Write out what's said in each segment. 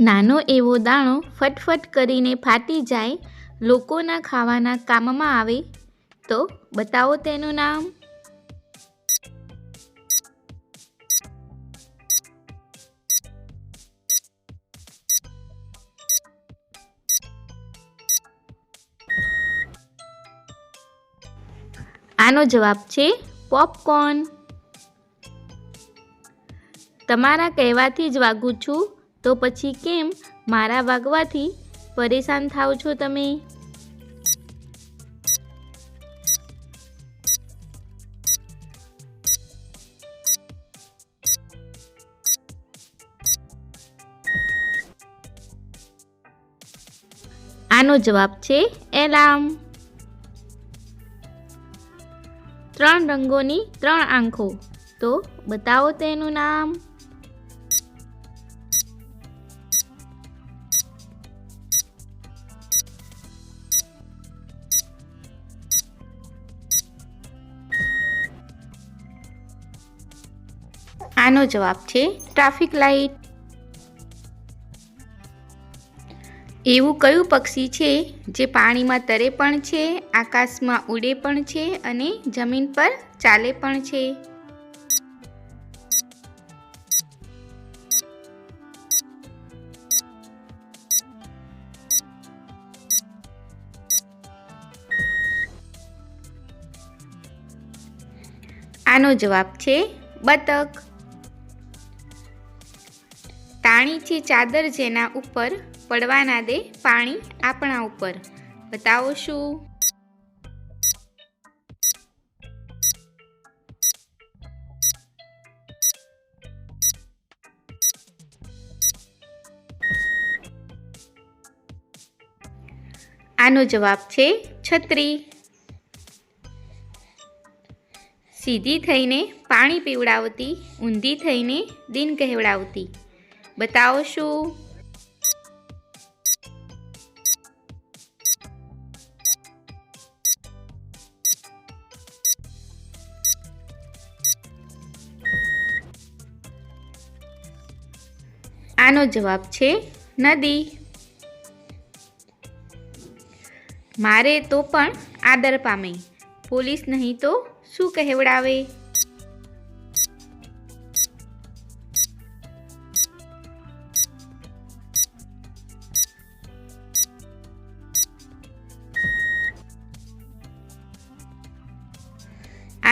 નાનો એવો દાણો ફટફટ કરીને ફાટી જાય, લોકોના ખાવાના કામમાં આવે, તો બતાવો તેનું નામ. આનો જવાબ છે પોપકોર્ન. તમારા કહેવાથી જ વાગું છું. તો પછી કેમ મારા વાગવાથી પરેશાન થાવ છો તમે? આનો જવાબ છે એલાર્મ. ત્રણ રંગોની ત્રણ આંખો. તો બતાવો તેનું નામ. આનો જવાબ છે ટ્રાફિક લાઈટ એવું કયું પક્ષી છે જે પાણીમાં તરે પણ છે, આકાશમાં ઉડે પણ છે અને જમીન પર ચાલે પણ છે? આનો જવાબ છે બતક. છે ચાદર જેના ઉપર પડવા ના દે પાણી આપણા ઉપર. બતાવો શું? આનો જવાબ છે છત્રી. સીધી થઈને પાણી પીવડાવતી, ઊંધી થઈને દિન કહેવડાવતી. બતાવો શું? આનો જવાબ છે નદી. મારે તો પણ આદર પામે. પોલીસ નહીં તો શું કહેવડાવે?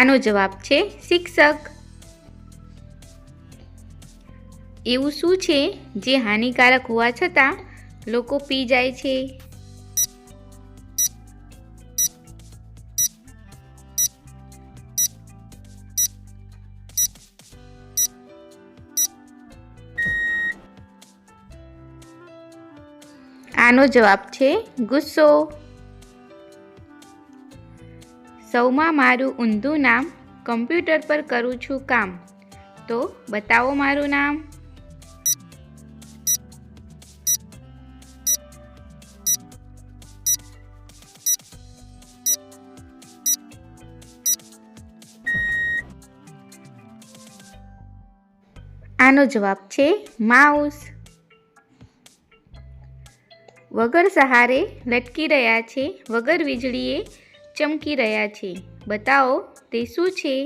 આનો જવાબ છે શિક્ષક. એવું શું છે જે હાનિકારક હોવા છતાં લોકો પી જાય છે? આનો જવાબ છે ગુસ્સો. સૌમાં મારું ઊંધું નામ કમ્પ્યુટર પર કરું છું કામ. તો બતાવો મારું નામ. આનો જવાબ છે માઉસ. વગર સહારે લટકી રહ્યા છે, વગર વીજળીએ ચમકી રહ્યા છે. બતાવો, તે શું છે?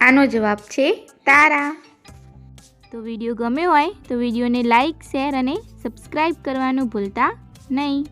આનો જવાબ છે તારા. તો વીડિયો ગમ્યો હોય તો વિડીયોને લાઈક, શેર અને સબસ્ક્રાઈબ કરવાનું ભૂલતા નહીં.